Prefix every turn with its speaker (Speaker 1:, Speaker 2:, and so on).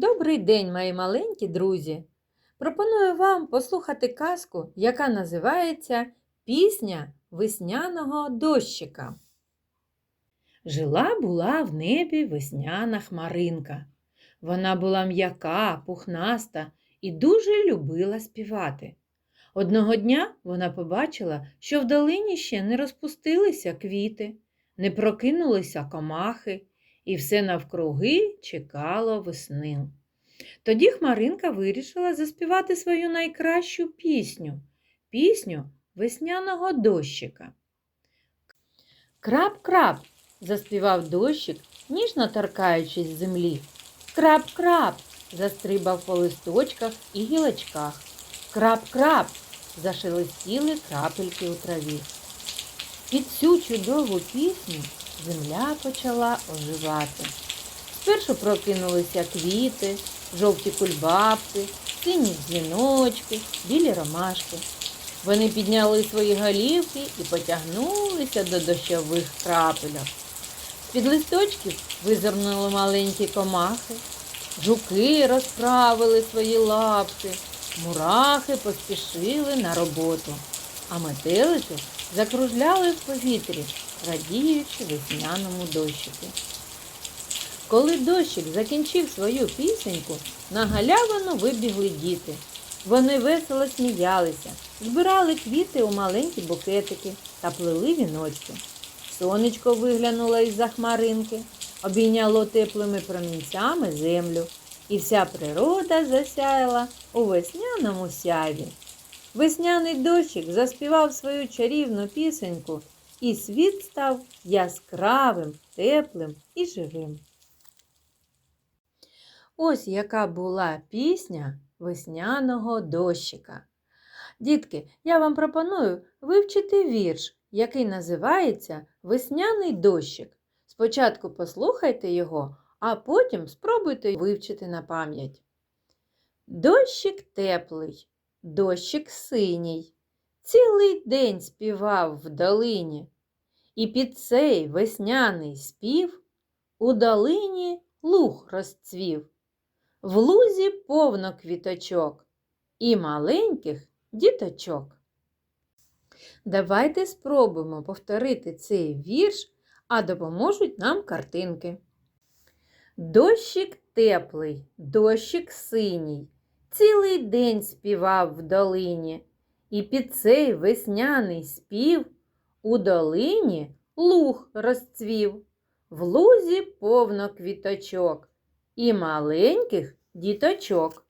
Speaker 1: Добрий день, мої маленькі друзі! Пропоную вам послухати казку, яка називається Пісня весняного дощика. Жила була в небі весняна хмаринка. Вона була м'яка, пухнаста і дуже любила співати. Одного дня вона побачила, що в долині ще не розпустилися квіти, не прокинулися комахи, і все навкруги чекало весни. Тоді Хмаринка вирішила заспівати свою найкращу пісню пісню весняного дощика. Крап-крап, заспівав дощик, ніжно торкаючись землі. Крап-крап, застрибав по листочках і гілочках. Крап-крап, зашелестіли крапельки у траві. Під цю чудову пісню земля почала оживати. Спершу прокинулися квіти, жовті кульбабки, сині дзвіночки, білі ромашки. Вони підняли свої голівки і потягнулися до дощових крапельок. З-під листочків визирнули маленькі комахи, жуки розправили свої лапки, мурахи поспішили на роботу, а метелики закружляли в повітрі, радіючи весняному дощику. Коли дощик закінчив свою пісеньку, на галявину вибігли діти. Вони весело сміялися, збирали квіти у маленькі букетики та плели віночки. Сонечко виглянуло із-за хмаринки, обійняло теплими промінцями землю, і вся природа засяяла у весняному сяві. Весняний дощик заспівав свою чарівну пісеньку, і світ став яскравим, теплим і живим. Ось яка була пісня весняного дощика. Дітки, я вам пропоную вивчити вірш, який називається Весняний дощик. Спочатку послухайте його, а потім спробуйте вивчити на пам'ять. Дощик теплий, дощик синій, цілий день співав в долині, і під цей весняний спів у долині луг розцвів. В лузі повно квіточок і маленьких діточок. Давайте спробуємо повторити цей вірш, а допоможуть нам картинки. Дощик теплий, дощик синій, цілий день співав в долині, і під цей весняний спів у долині луг розцвів, в лузі повно квіточок і маленьких діточок.